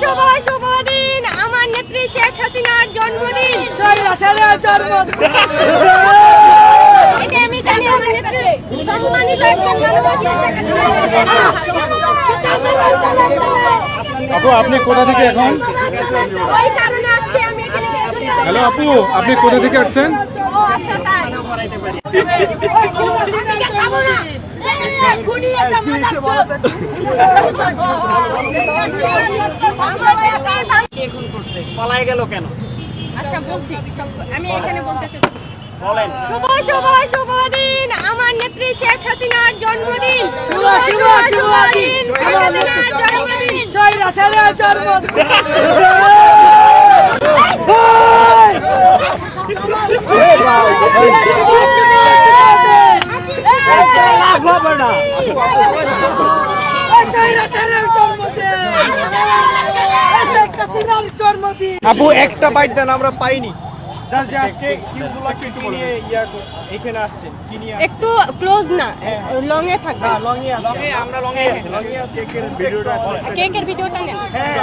শুভ শুভ দিন আমার নেত্রী শেখ হাসিনার জন্মদিন। এটা আমি জানি আমার নেত্রী। সম্মানিত আপু আপনি কোথা থেকে এখন? হ্যালো আপু আপনি কোথা থেকে আসছেন? আচ্ছা পালায় গেল কেন আচ্ছা বলছি আমি এখানে বলতে চাচ্ছি বলেন শুভ শুভ শুভ দিন আমার নেত্রী শেখ হাসিনার জন্মদিন শুভ শুভ শুভ দিন শেখ হাসিনার জন্মদিন লাভ হবে না আপু একটা বাইট দেন আমরা পাইনি। ইয়া একটু ক্লোজ না লং এ থাকবে। কেকের ভিডিওটা নেন। হ্যাঁ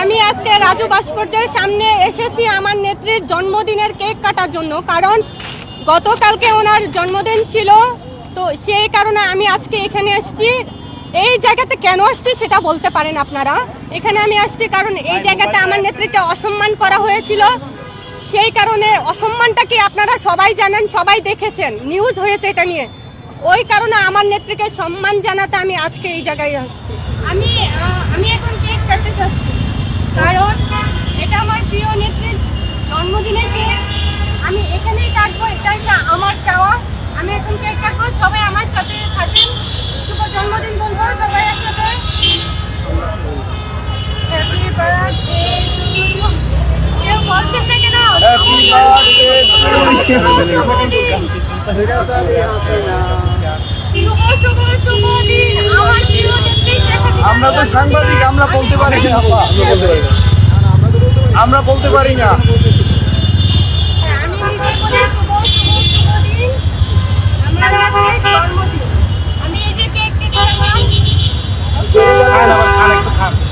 আমি আজকে রাজু ভাস্কর্যের সামনে এসেছি আমার নেত্রীর জন্মদিনের কেক কাটার জন্য কারণ গতকালকে ওনার জন্মদিন ছিল, তো সেই কারণে আমি আজকে এখানে এসেছি এই জায়গাতে কেন আসছি সেটা বলতে পারেন আপনারা। এখানে আমি আসছি কারণ এই জায়গাতে আমার নেত্রীকে অসম্মান করা হয়েছিল। সেই কারণে অসম্মানটা কি আপনারা সবাই জানেন, সবাই দেখেছেন নিউজ হয়েছে এটা নিয়ে। ওই কারণে আমার নেত্রীকে সম্মান জানাতে আমি আজকে এই জায়গায় আসছি। আমি আমি এখন কেক কাটতে চাচ্ছি। কারণ এটা আমার প্রিয় নেত্রীর আমার তো সাংবাদিক আমরা বলতে পারি না। আমরা বলতে পারি না। আমি শুভ শুভ শুভ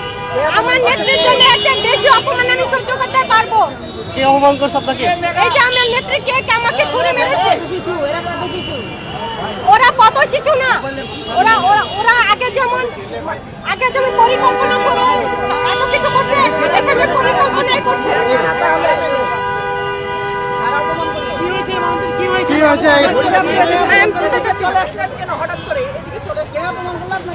আমার নেত্রীর জন্য একটা বেশি অপমান আমি সহ্য করতে পারব। কে অপমান করছ আপনাকে? এই যে আমার নেত্রী কে কে আমাকে ছুড়ে মেরেছে? ওরা কত শিশু না? ওরা ওরা ওরা আগে যেমন আগে যেমন পরিকল্পনা করে এত কিছু করছে এখানে পরিকল্পনাই করছে। কি হয়েছে?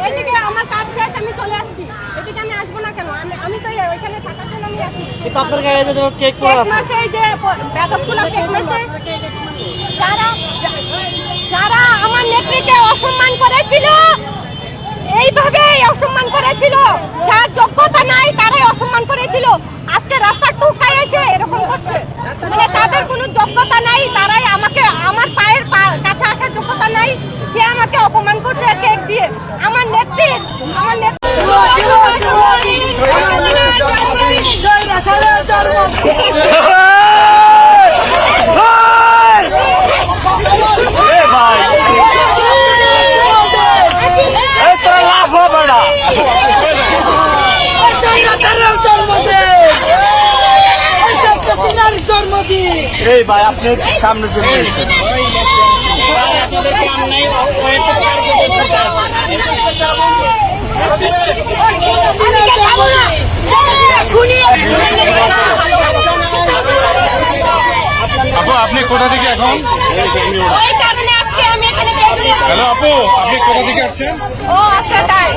এদিকে আমার কাজ শেষ আমি চলে আসছি। এদিকে আমি আসব না কেন? আমি আমি তো ওইখানে থাকার জন্য আমি আসছি কিন্তু আপনার গায়ে যে কেক কেক মারছে এই যে বেদবগুলো কেক মারছে যারা যারা আমার নেত্রীকে অসম্মান করেছিল এইভাবে অসম্মান করেছিল। যার যোগ্যতা নাই তারাই অসম্মান আজকে রাস্তা টুকায় এসে এরকম করছে মানে তাদের কোনো যোগ্যতা নাই তারাই আমাকে আমার পায়ের পা- কাছে আসার যোগ্যতা নাই সে আমাকে অপমান করছে কেক দিয়ে আমার নেত্রী আমার নেত্রী লাভ হবে না এই ভাই আপনি সামনে চলে এসেছেন আপু আপনি কোথা থেকে এখন? ওই কারণে আজকে আমি এখানে বের হয়েছি। হ্যালো আপু আপনি কোথা থেকে আসছেন? ও আচ্ছা তাই।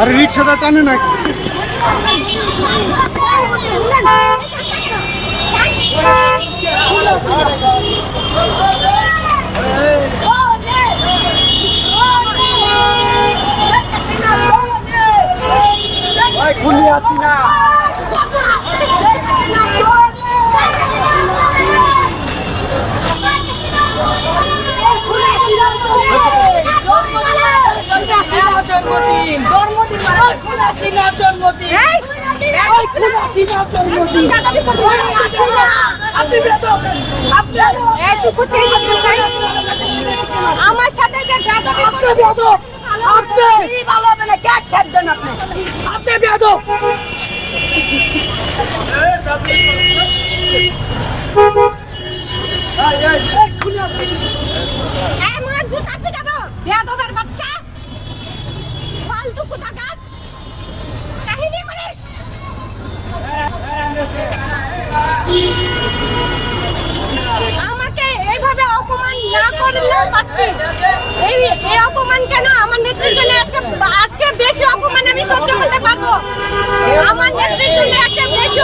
আরে রিক্সাটা টানে না। খুলি আছি না জন্মদিন জন্মদিন জন্মদিন জন্মদিন আপনি? আমার সাথে যে আপনি ভালো হবে না কেক খেতেন আপনি বেদম এমন জুতা পিটাবো বেয়াদবের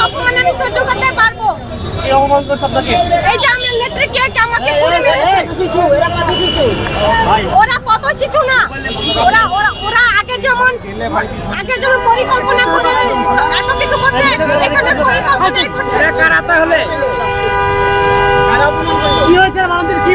অপমান আমি সহ্য করতে পারব এই অপমান এই যে নেত্রী কে কে আমাকে মেরেছে শিশু এরা কত শিশু ওরা কত শিশু না ওরা ওরা ওরা আগে যেমন আগে যেমন পরিকল্পনা করে এত কিছু করতে এখানে পরিকল্পনা করছে কারা তাহলে কি হয়েছে কি